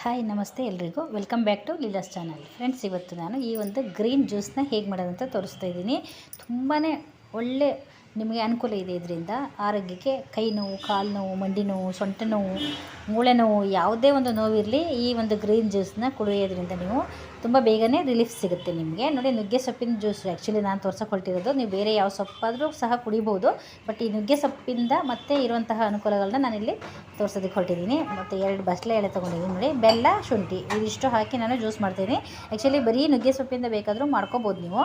Hi, ನಮಸ್ತೆ ಎಲ್ರಿಗೂ. Welcome back to Leela's channel friends ಇವತ್ತು ನಾನು ಈ ಒಂದು ಗ್ರೀನ್ ಜ್ಯೂಸ್ನ ಹೇಗೆ ಮಾಡೋದಂತ ತೋರಿಸ್ತಾ ಇದ್ದೀನಿ. ತುಂಬಾ ಒಳ್ಳೆ ನಿಮಗೆ ಅನುಕೂಲ ಇದೆ ಇದರಿಂದ. ಆರೋಗ್ಯಕ್ಕೆ ಕೈ ನೋವು, ಕಾಲು ನೋವು, ಮಂಡಿ ನೋವು, ಸೊಂಟ ನೋವು ಮೂಳೆ ನೋವು ಯಾವುದೇ ಒಂದು ನೋವಿರಲಿ ಈ ಒಂದು ಗ್ರೀನ್ ಜ್ಯೂಸ್ನ ಕುಡಿಯೋದ್ರಿಂದ ನೀವು ತುಂಬ ಬೇಗನೆ ರಿಲೀಫ್ ಸಿಗುತ್ತೆ ನಿಮಗೆ. ನೋಡಿ, ನುಗ್ಗೆ ಸೊಪ್ಪಿನ ಜ್ಯೂಸ್ ಆ್ಯಕ್ಚುಲಿ ನಾನು ಹೊರಟಿರೋದು ನೀವು ಬೇರೆ ಯಾವ ಸೊಪ್ಪಾದರೂ ಸಹ ಕುಡಿಬೋದು. ಬಟ್ ಈ ನುಗ್ಗೆ ಸೊಪ್ಪಿಂದ ಮತ್ತೆ ಇರುವಂತಹ ಅನುಕೂಲಗಳನ್ನ ನಾನಿಲ್ಲಿ ತೋರ್ಸೋದಕ್ಕೆ ಹೊರಟಿದ್ದೀನಿ. ಮತ್ತು ಎರಡು ಬಸಳೆ ಎಲೆ ತೊಗೊಂಡಿದ್ದೀನಿ ನೋಡಿ. ಬೆಲ್ಲ, ಶುಂಠಿ ಇದಿಷ್ಟು ಹಾಕಿ ನಾನು ಜ್ಯೂಸ್ ಮಾಡ್ತೀನಿ. ಆ್ಯಕ್ಚುಲಿ ಬರೀ ನುಗ್ಗೆ ಸೊಪ್ಪಿಂದ ಬೇಕಾದರೂ ಮಾಡ್ಕೋಬೋದು ನೀವು.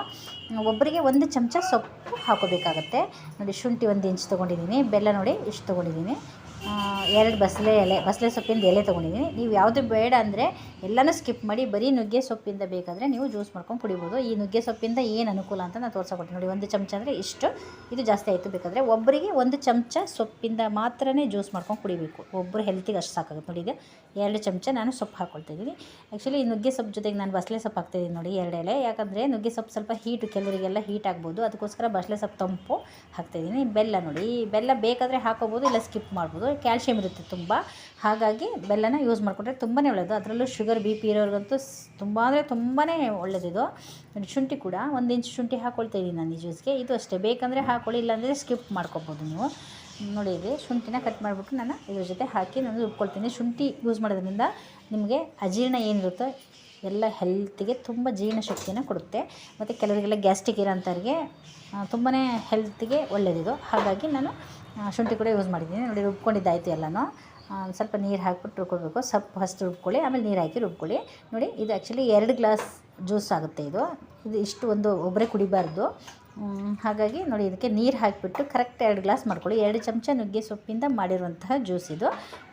ಒಬ್ಬರಿಗೆ ಒಂದು ಚಮಚ ಸೊಪ್ಪು ಹಾಕೋಬೇಕಾಗತ್ತೆ. ನೋಡಿ, ಶುಂಠಿ ಒಂದು ಇಂಚ್ ತೊಗೊಂಡಿದ್ದೀನಿ. ಬೆಲ್ಲ ನೋಡಿ, ಇಷ್ಟು ತೊಗೊಂಡಿದ್ದೀನಿ. ಎರಡು ಬಸಳೆ ಎಲೆ ಬಸಳೆ ಸೊಪ್ಪಿಂದ ಎಲೆ ತೊಗೊಂಡಿದ್ದೀನಿ ನೀವು ಯಾವುದು ಬೇಡ ಅಂದರೆ ಎಲ್ಲನೂ ಸ್ಕಿಪ್ ಮಾಡಿ ಬರೀ ನುಗ್ಗೆ ಸೊಪ್ಪಿಂದ ಬೇಕಾದರೆ ನೀವು ಜ್ಯೂಸ್ ಮಾಡ್ಕೊಂಡು ಕುಡಿಬೋದು. ಈ ನುಗ್ಗೆ ಸೊಪ್ಪಿಂದ ಏನು ಅನುಕೂಲ ಅಂತ ನಾನು ತೋರ್ಸಕೊಡ್ತೀನಿ. ನೋಡಿ, ಒಂದು ಚಮಚ ಅಂದರೆ ಇಷ್ಟು. ಇದು ಜಾಸ್ತಿ ಆಯಿತು ಬೇಕಾದರೆ ಒಬ್ಬರಿಗೆ ಒಂದು ಚಮಚ ಸೊಪ್ಪಿಂದ ಮಾತ್ರನೇ ಜ್ಯೂಸ್ ಮಾಡ್ಕೊಂಡು ಕುಡಿಬೇಕು. ಒಬ್ಬರು ಹೆಲ್ತಿಗೆ ಅಷ್ಟು ಸಾಕಾಗುತ್ತೆ. ನೋಡಿ, ಇದು ಎರಡು ಚಮಚ ನಾನು ಸೊಪ್ಪು ಹಾಕ್ಕೊಳ್ತಿದ್ದೀನಿ ಆ್ಯಕ್ಚುಲಿ ಈ ನುಗ್ಗೆ ಸೊಪ್ಪು ಜೊತೆಗೆ ನಾನು ಬಸಳೆ ಸೊಪ್ಪು ಹಾಕ್ತಿದ್ದೀನಿ ನೋಡಿ, ಎರಡು ಎಲೆ. ಯಾಕಂದರೆ ನುಗ್ಗೆ ಸೊಪ್ಪು ಸ್ವಲ್ಪ ಹೀಟು ಕೆಲವರಿಗೆಲ್ಲ ಹೀಟ್ ಆಗ್ಬೋದು. ಅದಕ್ಕೋಸ್ಕರ ಬಸಳೆ ಸೊಪ್ಪು ತಂಪು ಹಾಕ್ತಾಯಿದ್ದೀನಿ ಬೆಲ್ಲ ನೋಡಿ ಈ ಬೆಲ್ಲ ಬೇಕಾದರೆ ಹಾಕೋಬೋದು, ಇಲ್ಲ ಸ್ಕಿಪ್ ಮಾಡ್ಬೋದು. ಕ್ಯಾಲ್ಶಿಯಂ ಇರುತ್ತೆ ತುಂಬ. ಹಾಗಾಗಿ ಬೆಲ್ಲನ ಯೂಸ್ ಮಾಡಿಕೊಂಡ್ರೆ ತುಂಬಾ ಒಳ್ಳೆಯದು ಅದರಲ್ಲೂ ಶುಗರ್ ಬಿ ಪಿ ಇರೋರಿಗಂತೂ ತುಂಬ ಅಂದರೆ ತುಂಬಾ ಒಳ್ಳೆಯದಿದು ಶುಂಠಿ ಕೂಡ ಒಂದು ಇಂಚ್ ಶುಂಠಿ ಹಾಕ್ಕೊಳ್ತಾ ನಾನು ಈ ಜ್ಯೂಸ್ಗೆ ಇದು ಅಷ್ಟೇ. ಬೇಕಂದರೆ ಹಾಕ್ಕೊಳ್ಳಿ ಇಲ್ಲಾಂದರೆ ಸ್ಕಿಪ್ ಮಾಡ್ಕೊಬೋದು ನೀವು. ನೋಡಿ ಶುಂಠಿನ ಕಟ್ ಮಾಡಿಬಿಟ್ಟು ನಾನು ಇದ್ರ ಜೊತೆ ಹಾಕಿ ನಾನು ರುಬ್ಕೊಳ್ತೀನಿ. ಶುಂಠಿ ಯೂಸ್ ಮಾಡೋದ್ರಿಂದ ನಿಮಗೆ ಅಜೀರ್ಣ ಏನಿರುತ್ತೋ ಎಲ್ಲ ಹೆಲ್ತಿಗೆ ತುಂಬ ಜೀರ್ಣಶಕ್ತಿನ ಕೊಡುತ್ತೆ. ಮತ್ತು ಕೆಲವರಿಗೆಲ್ಲ ಗ್ಯಾಸ್ಟ್ರಿಕ್ ಇರೋಂಥವ್ರಿಗೆ ತುಂಬಾ ಹೆಲ್ತಿಗೆ ಒಳ್ಳೆಯದಿದು ಹಾಗಾಗಿ ನಾನು ಶುಂಠಿ ಕೂಡ ಯೂಸ್ ಮಾಡಿದ್ದೀನಿ. ನೋಡಿ ರುಬ್ಕೊಂಡಿದ್ದಾಯಿತು ಎಲ್ಲನೂ. ಸ್ವಲ್ಪ ನೀರು ಹಾಕ್ಬಿಟ್ಟು ರುಬ್ಕೊಬೇಕು. ಸೊಪ್ಪು ಫಸ್ಟ್ ರುಬ್ಕೊಳ್ಳಿ, ಆಮೇಲೆ ನೀರು ಹಾಕಿ ರುಬ್ಕೊಳ್ಳಿ. ನೋಡಿ, ಇದು ಆ್ಯಕ್ಚುಲಿ ಎರಡು ಗ್ಲಾಸ್ ಜ್ಯೂಸ್ ಆಗುತ್ತೆ ಇದು. ಇದು ಇಷ್ಟು ಒಂದು ಒಬ್ಬರೇ ಕುಡಿಬಾರ್ದು. ಹಾಗಾಗಿ ನೋಡಿ, ಇದಕ್ಕೆ ನೀರು ಹಾಕಿಬಿಟ್ಟು ಕರೆಕ್ಟ್ ಎರಡು ಗ್ಲಾಸ್ ಮಾಡ್ಕೊಳ್ಳಿ. ಎರಡು ಚಮಚ ನುಗ್ಗೆ ಸೊಪ್ಪಿಂದ ಮಾಡಿರುವಂತಹ ಜ್ಯೂಸ್ ಇದು.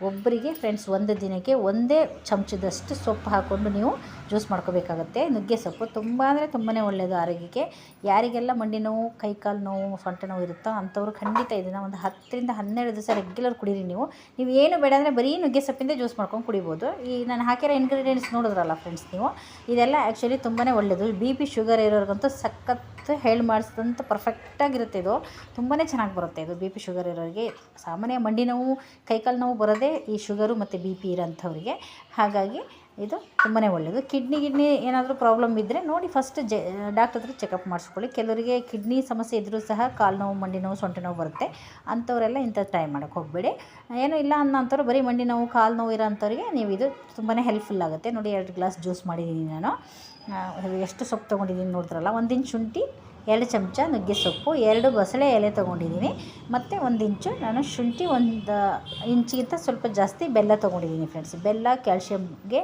ಒಬ್ಬರಿಗೆ ಫ್ರೆಂಡ್ಸ್ ಒಂದು ದಿನಕ್ಕೆ ಒಂದೇ ಚಮಚದಷ್ಟು ಸೊಪ್ಪು ಹಾಕ್ಕೊಂಡು ನೀವು ಜ್ಯೂಸ್ ಮಾಡ್ಕೋಬೇಕಾಗತ್ತೆ. ನುಗ್ಗೆ ಸೊಪ್ಪು ತುಂಬ ಅಂದರೆ ತುಂಬಾ ಒಳ್ಳೆಯದು ಆರೋಗ್ಯಕ್ಕೆ. ಯಾರಿಗೆಲ್ಲ ಮಂಡಿ ನೋವು ಕೈಕಾಲು ನೋವು, ಸೊಂಟ ನೋವು ಇರುತ್ತೋ ಅಂಥವ್ರು ಖಂಡಿತ ಇದನ್ನು ಒಂದು ಹತ್ತರಿಂದ ಹನ್ನೆರಡು ದಿವಸ ರೆಗ್ಯುಲರ್ ಕುಡೀರಿ ನೀವು. ನೀವು ಏನು ಬೇಡ ಅಂದರೆ ಬರೀ ನುಗ್ಗೆ ಸೊಪ್ಪಿಂದ ಜ್ಯೂಸ್ ಮಾಡ್ಕೊಂಡು ಕುಡಿಬೋದು. ಈ ನಾನು ಹಾಕಿರೋ ಇಂಗ್ರೀಡಿಯೆಂಟ್ಸ್ ನೋಡಿದ್ರಲ್ಲ ಫ್ರೆಂಡ್ಸ್ ನೀವು, ಇದೆಲ್ಲ ಆ್ಯಕ್ಚುಲಿ ತುಂಬಾ ಒಳ್ಳೆಯದು ಬಿ ಪಿ ಶುಗರ್ ಇರೋರಿಗಂತೂ ಸಖತ್ತು ಹೇಳಿ ಮಾಡಿಸಿದಂಥ ಪರ್ಫೆಕ್ಟಾಗಿರುತ್ತೆ ಇದು. ತುಂಬಾ ಚೆನ್ನಾಗಿ ಬರುತ್ತೆ ಇದು ಬಿ ಪಿ ಶುಗರ್ ಇರೋರಿಗೆ. ಸಾಮಾನ್ಯ ಮಂಡಿ ನೋವು ಕೈಕಾಲು ನೋವು ಬರೋದೇ ಈ ಶುಗರು ಮತ್ತು ಬಿ ಪಿ ಇರೋಂಥವ್ರಿಗೆ. ಹಾಗಾಗಿ ಇದು ತುಂಬಾ ಒಳ್ಳೆಯದು ಕಿಡ್ನಿ ಗಿಡ್ನಿ ಏನಾದರೂ ಪ್ರಾಬ್ಲಮ್ ಇದ್ದರೆ ನೋಡಿ ಫಸ್ಟ್ ಜೆ ಡಾಕ್ಟ್ರ್ ಹತ್ರ ಚೆಕಪ್ ಮಾಡಿಸ್ಕೊಳ್ಳಿ. ಕೆಲವರಿಗೆ ಕಿಡ್ನಿ ಸಮಸ್ಯೆ ಇದ್ದರೂ ಸಹ ಕಾಲು ನೋವು, ಮಂಡಿ ನೋವು, ಸೊಂಟ ನೋವು ಬರುತ್ತೆ. ಅಂಥವರೆಲ್ಲ ಇಂಥ ಟ್ರೈ ಮಾಡೋಕ್ಕೆ ಹೋಗಬೇಡಿ. ಏನೂ ಇಲ್ಲ ಅನ್ನೋಂಥವ್ರು ಬರೀ ಮಂಡಿ ನೋವು, ಕಾಲು ನೋವು ಇರೋ ಅಂಥವ್ರಿಗೆ ನೀವು ಇದು ತುಂಬಾ ಹೆಲ್ಪ್ಫುಲ್ ಆಗುತ್ತೆ. ನೋಡಿ ಎರಡು ಗ್ಲಾಸ್ ಜ್ಯೂಸ್ ಮಾಡಿದ್ದೀನಿ ನಾನು. ಎಷ್ಟು ಸೊಪ್ಪು ತೊಗೊಂಡಿದ್ದೀನಿ ನೋಡಿದ್ರಲ್ಲ ಒಂದಿನ ಶುಂಠಿ ಎರಡು ಚಮಚ ನುಗ್ಗೆ ಸೊಪ್ಪು, ಎರಡು ಬಸಳೆ ಎಲೆ ತೊಗೊಂಡಿದ್ದೀನಿ. ಮತ್ತು ಒಂದು ಇಂಚು ನಾನು ಶುಂಠಿ ಒಂದು ಇಂಚಿಗಿಂತ ಸ್ವಲ್ಪ ಜಾಸ್ತಿ ಬೆಲ್ಲ ತೊಗೊಂಡಿದ್ದೀನಿ ಫ್ರೆಂಡ್ಸ್ ಬೆಲ್ಲ ಕ್ಯಾಲ್ಶಿಯಮ್ಗೆ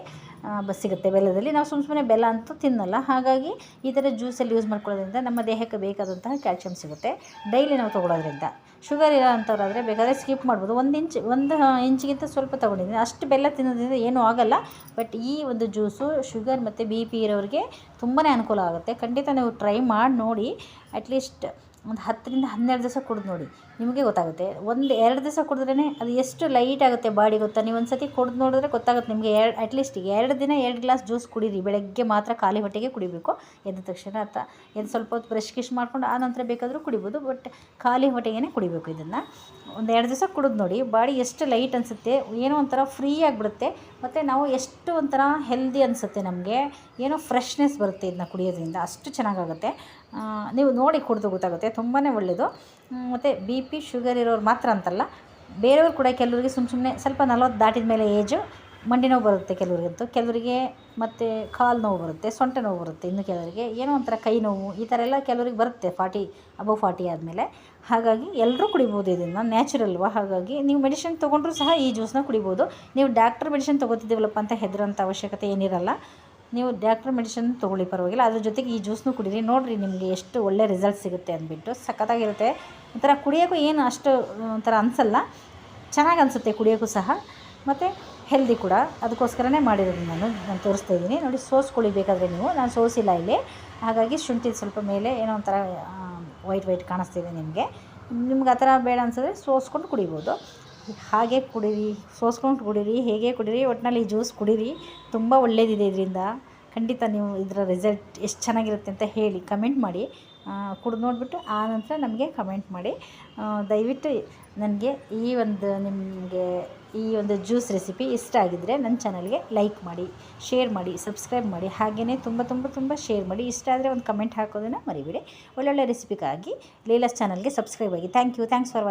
ಸಿಗುತ್ತೆ. ಬೆಲ್ಲದಲ್ಲಿ ನಾವು ಸುಮ್ಮ ಸುಮ್ಮನೆ ಬೆಲ್ಲ ಅಂತೂ ತಿನ್ನಲ್ಲ. ಹಾಗಾಗಿ ಈ ಥರ ಜ್ಯೂಸಲ್ಲಿ ಯೂಸ್ ಮಾಡ್ಕೊಳ್ಳೋದ್ರಿಂದ ನಮ್ಮ ದೇಹಕ್ಕೆ ಬೇಕಾದಂತಹ ಕ್ಯಾಲ್ಶಿಯಂ ಸಿಗುತ್ತೆ. ಡೈಲಿ ನಾವು ತೊಗೊಳೋದ್ರಿಂದ ಶುಗರ್ ಇರೋ ಅಂಥವ್ರಾದರೆ ಬೇಕಾದರೆ ಸ್ಕಿಪ್ ಮಾಡ್ಬೋದು. ಒಂದು ಇಂಚ್ ಒಂದು ಇಂಚಿಗಿಂತ ಸ್ವಲ್ಪ ತೊಗೊಂಡಿದ್ದೀನಿ. ಅಷ್ಟು ಬೆಲ್ಲ ತಿನ್ನೋದ್ರಿಂದ ಏನೂ ಆಗಲ್ಲ. ಬಟ್ ಈ ಒಂದು ಜ್ಯೂಸು ಶುಗರ್ ಮತ್ತು ಬಿ ಪಿ ಇರೋರಿಗೆ ತುಂಬಾ ಅನುಕೂಲ ಆಗುತ್ತೆ. ಖಂಡಿತ ನೀವು ಟ್ರೈ ಮಾಡಿ ನೋಡಿ. ಅಟ್ಲೀಸ್ಟ್ ಒಂದು ಹತ್ತರಿಂದ ಹನ್ನೆರಡು ದಿವಸ ಕುಡಿದು ನೋಡಿ. ನಿಮಗೆ ಗೊತ್ತಾಗುತ್ತೆ. ಒಂದು ಎರಡು ದಿವಸ ಕುಡಿದ್ರೇ ಅದು ಎಷ್ಟು ಲೈಟ್ ಆಗುತ್ತೆ ಬಾಡಿ ಗೊತ್ತಾ? ನೀವು ಒಂದು ಸತಿ ಕುಡಿದು ನೋಡಿದ್ರೆ ಗೊತ್ತಾಗುತ್ತೆ ನಿಮಗೆ ಎರಡು ಅಟ್ಲೀಸ್ಟ್ ಎರಡು ದಿನ ಎರಡು ಗ್ಲಾಸ್ ಜ್ಯೂಸ್ ಕುಡೀರಿ. ಬೆಳಗ್ಗೆ ಮಾತ್ರ ಖಾಲಿ ಹೊಟ್ಟೆಗೆ ಕುಡಿಬೇಕು. ಎದ್ದ ತಕ್ಷಣ ಅಥವಾ ಏನು ಸ್ವಲ್ಪ ಹೊತ್ತು ಬ್ರಷ್ ಕಿಶ್ ಮಾಡ್ಕೊಂಡು ಆ ನಂತರ ಬೇಕಾದರೂ ಕುಡಿಬೋದು. ಬಟ್ ಖಾಲಿ ಹೊಟ್ಟೆಗೇ ಕುಡಿಬೇಕು ಇದನ್ನು. ಒಂದು ಎರಡು ದಿವಸ ಕುಡಿದು ನೋಡಿ, ಬಾಡಿ ಎಷ್ಟು ಲೈಟ್ ಅನಿಸುತ್ತೆ, ಏನೋ ಒಂಥರ ಫ್ರೀ ಆಗಿಬಿಡುತ್ತೆ, ಮತ್ತು ನಾವು ಎಷ್ಟು ಒಂಥರ ಹೆಲ್ದಿ ಅನಿಸುತ್ತೆ ನಮಗೆ, ಏನೋ ಫ್ರೆಶ್ನೆಸ್ ಬರುತ್ತೆ ಇದನ್ನ ಕುಡಿಯೋದ್ರಿಂದ, ಅಷ್ಟು ಚೆನ್ನಾಗಾಗುತ್ತೆ. ನೀವು ನೋಡಿ ಕುಡಿದು ಗೊತ್ತಾಗುತ್ತೆ ತುಂಬಾ ಒಳ್ಳೆಯದು ಮತ್ತು ಬಿ ಪಿ ಶುಗರ್ ಇರೋರು ಮಾತ್ರ ಅಂತಲ್ಲ, ಬೇರೆಯವ್ರು ಕೂಡ ಕೆಲವರಿಗೆ ಸುಮ್ಮ ಸುಮ್ಮನೆ ಸ್ವಲ್ಪ ನಲ್ವತ್ತು ದಾಟಿದ ಮೇಲೆ ಏಜು ಮಂಡಿ ನೋವು ಬರುತ್ತೆ ಕೆಲವರಿಗಂತೂ. ಕೆಲವರಿಗೆ ಮತ್ತು ಕಾಲು ನೋವು ಬರುತ್ತೆ, ಸೊಂಟ ನೋವು ಬರುತ್ತೆ ಇನ್ನು ಕೆಲವರಿಗೆ. ಏನೋ ಒಂಥರ ಕೈ ನೋವು, ಈ ಥರ ಎಲ್ಲ ಕೆಲವರಿಗೆ ಬರುತ್ತೆ, ಫಾರ್ಟಿ ಅಬೌವ್ ಫಾರ್ಟಿ ಆದಮೇಲೆ. ಹಾಗಾಗಿ ಎಲ್ಲರೂ ಕುಡಿಬೋದು ಇದನ್ನು ನ್ಯಾಚುರಲ್ವಾ ಹಾಗಾಗಿ ನೀವು ಮೆಡಿಷನ್ ತೊಗೊಂಡ್ರೂ ಸಹ ಈ ಜ್ಯೂಸನ್ನ ಕುಡಿಬೋದು. ನೀವು ಡಾಕ್ಟ್ರ್ ಮೆಡಿಷನ್ ತೊಗೋತಿದ್ದೀವಲ್ಲಪ್ಪ ಅಂತ ಹೆದರೋಂಥ ಅವಶ್ಯಕತೆ ಏನಿರಲ್ಲ. ನೀವು ಡಾಕ್ಟ್ರ್ ಮೆಡಿಷನ್ ತೊಗೊಳ್ಳಿ, ಪರವಾಗಿಲ್ಲ. ಅದ್ರ ಜೊತೆಗೆ ಈ ಜ್ಯೂಸ್ನು ಕುಡೀರಿ. ನೋಡಿರಿ ನಿಮಗೆ ಎಷ್ಟು ಒಳ್ಳೆ ರಿಸಲ್ಟ್ ಸಿಗುತ್ತೆ ಅಂದ್ಬಿಟ್ಟು. ಸಖತ್ತಾಗಿರುತ್ತೆ. ಒಂಥರ ಕುಡಿಯೋಕ್ಕೂ ಏನು ಅಷ್ಟು ಒಂಥರ ಅನಿಸಲ್ಲ. ಚೆನ್ನಾಗಿ ಅನಿಸುತ್ತೆ ಕುಡಿಯೋಕ್ಕೂ ಸಹ. ಮತ್ತು ಹೆಲ್ದಿ ಕೂಡ. ಅದಕ್ಕೋಸ್ಕರನೇ ಮಾಡಿರೋದು ನಾನು ನಾನು ತೋರಿಸ್ತಾ ಇದ್ದೀನಿ. ನೋಡಿ ಸೋಸ್ಕೊಳ್ಳಿ ಬೇಕಾದರೆ ನೀವು. ನಾನು ಸೋಸಿಲ್ಲ ಇಲ್ಲಿ. ಹಾಗಾಗಿ ಶುಂಠಿ ಸ್ವಲ್ಪ ಮೇಲೆ ಏನೋ ಒಂಥರ ವೈಟ್ ವೈಟ್ ಕಾಣಿಸ್ತಿದೆ ನಿಮಗೆ. ನಿಮ್ಗೆ ಆ ಥರ ಬೇಡ ಅನ್ಸಿದ್ರೆ ಸೋಸ್ಕೊಂಡು ಕುಡಿಬೋದು. ಹಾಗೆ ಕುಡೀರಿ, ಸೋಸ್ಕೊಂಡು ಕುಡೀರಿ, ಹೇಗೆ ಕುಡೀರಿ ಒಟ್ಟಿನಲ್ಲಿ ಜ್ಯೂಸ್ ಕುಡೀರಿ. ತುಂಬ ಒಳ್ಳೇದಿದೆ ಇದರಿಂದ. ಖಂಡಿತ ನೀವು ಇದರ ರಿಸಲ್ಟ್ ಎಷ್ಟು ಚೆನ್ನಾಗಿರುತ್ತೆ ಅಂತ ಹೇಳಿ ಕಮೆಂಟ್ ಮಾಡಿ. ಕುಡ್ದು ನೋಡಿಬಿಟ್ಟು ಆ ನಂತರ ನಮಗೆ ಕಮೆಂಟ್ ಮಾಡಿ. ದಯವಿಟ್ಟು ನನಗೆ ಈ ಒಂದು ನಿಮಗೆ ಈ ಒಂದು ಜ್ಯೂಸ್ ರೆಸಿಪಿ ಇಷ್ಟ ಆಗಿದ್ದರೆ ನನ್ನ ಚಾನಲ್ಗೆ ಲೈಕ್ ಮಾಡಿ, ಶೇರ್ ಮಾಡಿ, ಸಬ್ಸ್ಕ್ರೈಬ್ ಮಾಡಿ ಹಾಗೆಯೇ ತುಂಬ ತುಂಬ ತುಂಬ ಶೇರ್ ಮಾಡಿ. ಇಷ್ಟ ಆದರೆ ಒಂದು ಕಮೆಂಟ್ ಹಾಕೋದನ್ನು ಮರಿಬೇಡಿ. ಒಳ್ಳೊಳ್ಳೆ ರೆಸಿಪಿಗಾಗಿ ಲೀಲಾಸ್ ಚಾನಲ್ಗೆ ಸಬ್ಸ್ಕ್ರೈಬ್ ಆಗಿ. Thank you. Thanks for